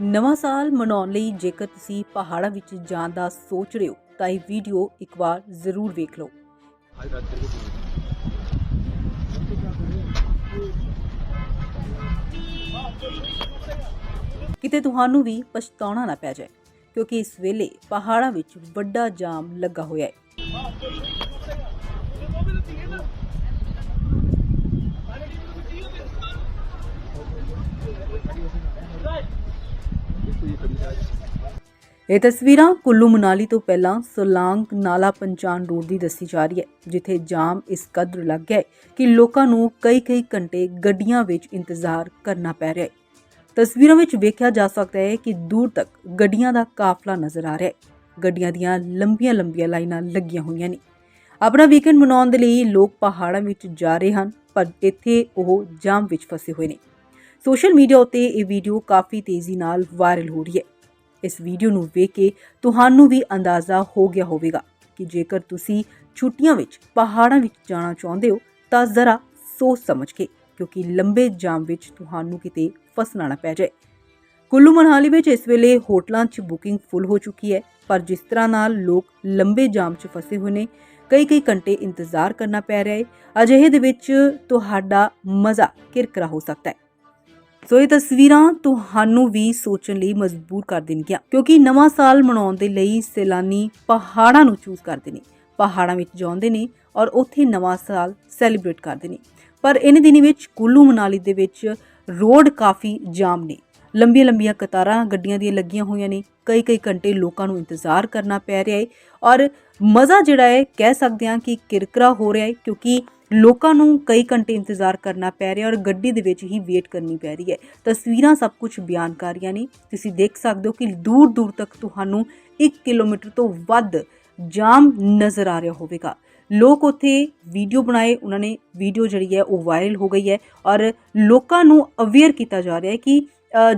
ਨਵਾਂ ਸਾਲ ਮਨਾਉਣ ਲਈ ਜੇਕਰ ਤੁਸੀਂ ਪਹਾੜਾਂ ਵਿੱਚ ਜਾਣ ਦਾ ਸੋਚ ਰਹੇ ਹੋ, ਤਾਂ ਇਹ ਵੀਡੀਓ ਇੱਕ ਵਾਰ ਜ਼ਰੂਰ ਵੇਖ ਲਓ। ਕਿਤੇ ਤੁਹਾਨੂੰ ਵੀ ਪਛਤਾਉਣਾ ਨਾ ਪੈ ਜਾਏ, ਕਿਉਂਕਿ ਇਸ ਵੇਲੇ ਪਹਾੜਾਂ ਵਿੱਚ ਵੱਡਾ ਜਾਮ ਲੱਗਾ ਹੋਇਆ ਹੈ। ਇਹ ਤਸਵੀਰਾਂ ਕੁੱਲੂ ਮਨਾਲੀ ਤੋਂ ਪਹਿਲਾਂ ਸੋਲਾਂਗ ਨਾਲਾ ਪੰਚਾਨ ਰੋਡ ਦੀ ਦੱਸੀ ਜਾ ਰਹੀ ਹੈ, ਜਿੱਥੇ ਜਾਮ ਇਸ ਕਦਰ ਲੱਗ ਗਿਆ ਕਿ ਲੋਕਾਂ ਨੂੰ ਕਈ-ਕਈ ਘੰਟੇ ਗੱਡੀਆਂ ਵਿੱਚ ਇੰਤਜ਼ਾਰ ਕਰਨਾ ਪੈ ਰਿਹਾ ਹੈ। ਤਸਵੀਰਾਂ ਵਿੱਚ ਵੇਖਿਆ ਜਾ ਸਕਦਾ ਹੈ ਕਿ ਦੂਰ ਤੱਕ ਗੱਡੀਆਂ ਦਾ ਕਾਫਲਾ ਨਜ਼ਰ ਆ ਰਿਹਾ ਹੈ। ਗੱਡੀਆਂ ਦੀਆਂ ਲੰਬੀਆਂ-ਲੰਬੀਆਂ ਲਾਈਨਾਂ ਲੱਗੀਆਂ ਹੋਈਆਂ ਨੇ। ਆਪਣਾ ਵੀਕਐਂਡ ਮਨਾਉਣ ਦੇ ਲਈ ਲੋਕ ਪਹਾੜਾਂ ਵਿੱਚ ਜਾ ਰਹੇ ਹਨ, ਪਰ ਇੱਥੇ ਉਹ ਜਾਮ ਵਿੱਚ ਫਸੇ ਹੋਏ ਨੇ। ਸੋਸ਼ਲ ਮੀਡੀਆ ਉੱਤੇ ਇਹ ਵੀਡੀਓ ਕਾਫੀ ਤੇਜ਼ੀ ਨਾਲ ਵਾਇਰਲ ਹੋ ਰਹੀ ਹੈ। ਇਸ ਵੀਡੀਓ ਨੂੰ ਵੇਖ ਕੇ ਤੁਹਾਨੂੰ ਵੀ ਅੰਦਾਜ਼ਾ ਹੋ ਗਿਆ ਹੋਵੇਗਾ ਕਿ ਜੇਕਰ ਤੁਸੀਂ ਛੁੱਟੀਆਂ ਵਿੱਚ, ਪਹਾੜਾਂ ਵਿੱਚ ਜਾਣਾ ਚਾਹੁੰਦੇ ਹੋ, ਤਾਂ ਜ਼ਰਾ ਸੋਚ ਸਮਝ ਕੇ, ਕਿਉਂਕਿ ਲੰਬੇ ਜਾਮ ਵਿੱਚ ਤੁਹਾਨੂੰ ਕਿਤੇ ਫਸਣਾ ਨਾ ਪੈ ਜਾਏ। ਕੁੱਲੂ ਮਨਾਲੀ ਵਿੱਚ ਇਸ ਵੇਲੇ ਹੋਟਲਾਂ 'ਚ ਬੁਕਿੰਗ ਫੁੱਲ ਹੋ ਚੁੱਕੀ ਹੈ, ਪਰ ਜਿਸ ਤਰ੍ਹਾਂ ਨਾਲ ਲੋਕ ਲੰਬੇ ਜਾਮ 'ਚ ਫਸੇ ਹੋਏ ਨੇ ਕਈ ਕਈ ਘੰਟੇ ਇੰਤਜ਼ਾਰ ਕਰਨਾ ਪੈ ਰਿਹਾ ਹੈ। ਅਜਿਹੇ ਦੇ ਵਿੱਚ ਤੁਹਾਡਾ ਮਜ਼ਾ ਕਿਰਕਰਾ ਹੋ ਸਕਦਾ ਹੈ। ਸੋ ਇਹ ਤਸਵੀਰਾਂ ਤੁਹਾਨੂੰ ਵੀ ਸੋਚਣ ਲਈ ਮਜਬੂਰ ਕਰ ਦੇਣਗੀਆਂ, ਕਿਉਂਕਿ ਨਵਾਂ ਸਾਲ ਮਨਾਉਣ ਦੇ ਲਈ ਸੈਲਾਨੀ ਪਹਾੜਾਂ ਨੂੰ ਚੂਜ਼ ਕਰਦੇ ਨੇ। ਪਹਾੜਾਂ ਵਿੱਚ ਜਾਂਦੇ ਨੇ ਔਰ ਉੱਥੇ ਨਵਾਂ ਸਾਲ ਸੈਲੀਬ੍ਰੇਟ ਕਰਦੇ ਨੇ। ਪਰ ਇਹਨਾਂ ਦਿਨ ਵਿੱਚ ਕੁੱਲੂ ਮਨਾਲੀ ਦੇ ਵਿੱਚ ਰੋਡ ਕਾਫੀ ਜਾਮ ਨੇ। ਲੰਬੀਆਂ ਲੰਬੀਆਂ ਕਤਾਰਾਂ ਗੱਡੀਆਂ ਦੀਆਂ ਲੱਗੀਆਂ ਹੋਈਆਂ ਨੇ। ਕਈ ਕਈ ਘੰਟੇ ਲੋਕਾਂ ਨੂੰ ਇੰਤਜ਼ਾਰ ਕਰਨਾ ਪੈ ਰਿਹਾ ਹੈ ਔਰ ਮਜ਼ਾ ਜਿਹੜਾ ਹੈ ਕਹਿ ਸਕਦੇ ਹਾਂ ਕਿ ਕਿਰਕਰਾ ਹੋ ਰਿਹਾ ਹੈ ਕਿਉਂਕਿ ਲੋਕਾਂ ਨੂੰ ਕਈ ਘੰਟੇ ਇੰਤਜ਼ਾਰ ਕਰਨਾ ਪੈ ਰਿਹਾ ਔਰ ਗੱਡੀ ਦੇ ਵਿੱਚ ਹੀ ਵੇਟ ਕਰਨੀ ਪੈ ਰਹੀ ਹੈ ਤਸਵੀਰਾਂ ਸਭ ਕੁਝ ਬਿਆਨ ਕਰ ਰਹੀਆਂ ਨੇ। ਤੁਸੀਂ ਦੇਖ ਸਕਦੇ ਹੋ ਕਿ ਦੂਰ ਦੂਰ ਤੱਕ ਤੁਹਾਨੂੰ 1 ਕਿਲੋਮੀਟਰ ਤੋਂ ਵੱਧ ਜਾਮ ਨਜ਼ਰ ਆ ਰਿਹਾ ਹੋਵੇਗਾ। ਲੋਕ ਉੱਥੇ ਵੀਡੀਓ ਬਣਾਏ, ਉਹਨਾਂ ਨੇ ਵੀਡੀਓ ਜਿਹੜੀ ਹੈ ਉਹ ਵਾਇਰਲ ਹੋ ਗਈ ਹੈ ਔਰ ਲੋਕਾਂ ਨੂੰ ਅਵੇਅਰ ਕੀਤਾ ਜਾ ਰਿਹਾ ਹੈ ਕਿ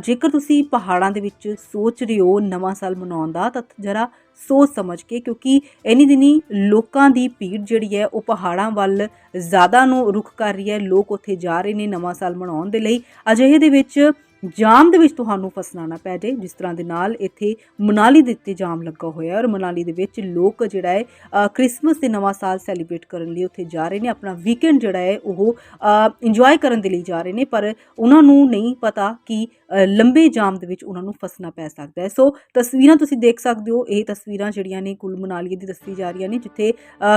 ਜੇਕਰ ਤੁਸੀਂ ਪਹਾੜਾਂ ਦੇ ਵਿੱਚ ਸੋਚ ਰਹੇ ਹੋ ਨਵਾਂ ਸਾਲ ਮਨਾਉਣ ਦਾ, ਤਾਂ ਜਰਾ ਸੋਚ ਸਮਝ ਕੇ ਕਿਉਂਕਿ ਇਨੀ ਦਿਨੀ ਲੋਕਾਂ ਦੀ ਭੀੜ ਜਿਹੜੀ ਹੈ ਉਹ ਪਹਾੜਾਂ ਵੱਲ ਜ਼ਿਆਦਾ ਨੂੰ ਰੁਖ ਕਰ ਰਹੀ ਹੈ। ਲੋਕ ਉੱਥੇ ਜਾ ਰਹੇ ਨੇ ਨਵਾਂ ਸਾਲ ਮਨਾਉਣ ਦੇ ਲਈ। ਅਜਿਹੇ ਦੇ ਵਿੱਚ ਜਾਮ ਦੇ ਵਿੱਚ ਤੁਹਾਨੂੰ ਫਸਣਾ ਨਾ ਪੈ ਜਾਏ ਜਿਸ ਤਰ੍ਹਾਂ ਦੇ ਨਾਲ ਇੱਥੇ ਮਨਾਲੀ ਦੇ ਉੱਤੇ ਜਾਮ ਲੱਗਾ ਹੋਇਆ ਔਰ ਮਨਾਲੀ ਦੇ ਵਿੱਚ ਲੋਕ ਜਿਹੜਾ ਹੈ ਅ, ਕ੍ਰਿਸਮਸ ਤੇ ਨਵਾਂ ਸਾਲ ਸੈਲੀਬ੍ਰੇਟ ਕਰਨ ਲਈ ਉੱਥੇ ਜਾ ਰਹੇ ਨੇ ਆਪਣਾ ਵੀਕਐਂਡ ਜਿਹੜਾ ਹੈ ਉਹ ਇੰਜੋਏ ਕਰਨ ਦੇ ਲਈ ਜਾ ਰਹੇ ਨੇ ਪਰ ਉਹਨਾਂ ਨੂੰ ਨਹੀਂ ਪਤਾ ਕਿ ਲੰਬੇ ਜਾਮ ਦੇ ਵਿੱਚ ਉਹਨਾਂ ਨੂੰ ਫਸਣਾ ਪੈ ਸਕਦਾ ਹੈ। ਸੋ ਤਸਵੀਰਾਂ ਤੁਸੀਂ ਦੇਖ ਸਕਦੇ ਹੋ ਇਹ ਤਸਵੀਰਾਂ ਜਿਹੜੀਆਂ ਨੇ ਕੁੱਲ ਮਨਾਲੀ ਦੀ ਦੱਸੀ ਜਾ ਰਹੀਆਂ ਨੇ ਜਿੱਥੇ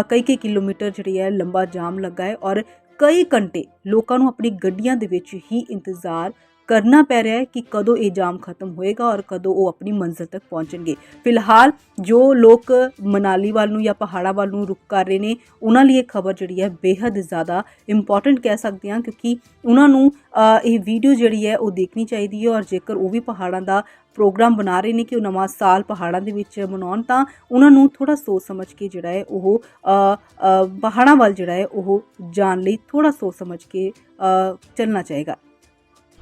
ਕਈ ਕਈ ਕਿਲੋਮੀਟਰ ਜਿਹੜੀ ਹੈ ਲੰਬਾ ਜਾਮ ਲੱਗਾ ਹੈ ਔਰ ਕਈ ਘੰਟੇ ਲੋਕਾਂ ਨੂੰ ਆਪਣੀ ਗੱਡੀਆਂ ਦੇ ਵਿੱਚ ਹੀ ਇੰਤਜ਼ਾਰ ਕਰਨਾ ਪੈ ਰਿਹਾ ਹੈ ਕਿ ਕਦੋਂ ਇਹ ਜਾਮ ਖਤਮ ਹੋਏਗਾ ਔਰ ਕਦੋਂ ਉਹ ਆਪਣੀ ਮੰਜ਼ਿਲ ਤੱਕ ਪਹੁੰਚਣਗੇ। ਫਿਲਹਾਲ ਜੋ ਲੋਕ ਮਨਾਲੀ ਵੱਲ ਨੂੰ ਜਾਂ ਪਹਾੜਾਂ ਵੱਲ ਨੂੰ ਰੁਕ ਕਰ ਰਹੇ ਨੇ, ਉਹਨਾਂ ਲਈ ਇਹ ਖਬਰ ਜਿਹੜੀ ਹੈ ਬੇहद ਜ਼ਿਆਦਾ ਇੰਪੋਰਟੈਂਟ ਕਹਿ ਸਕਦੇ ਹਾਂ ਕਿਉਂਕਿ ਉਹਨਾਂ ਨੂੰ ਇਹ ਵੀਡੀਓ ਜਿਹੜੀ ਹੈ ਉਹ ਦੇਖਣੀ ਚਾਹੀਦੀ ਹੈ ਔਰ ਜੇਕਰ ਉਹ ਵੀ ਪਹਾੜਾਂ ਦਾ ਪ੍ਰੋਗਰਾਮ ਬਣਾ ਰਹੇ ਨੇ ਕਿ ਉਹ ਨਵਾਂ ਸਾਲ ਪਹਾੜਾਂ ਦੇ ਵਿੱਚ ਮਨਾਉਣ ਤਾਂ ਉਹਨਾਂ ਨੂੰ ਥੋੜਾ ਸੋਚ ਸਮਝ ਕੇ ਜਿਹੜਾ ਹੈ ਉਹ ਪਹਾੜਾਂ ਵੱਲ ਜਿਹੜਾ ਹੈ ਉਹ ਜਾਣ ਲਈ ਥੋੜਾ ਸੋਚ ਸਮਝ ਕੇ ਚੱਲਣਾ ਚਾਹੀਦਾ।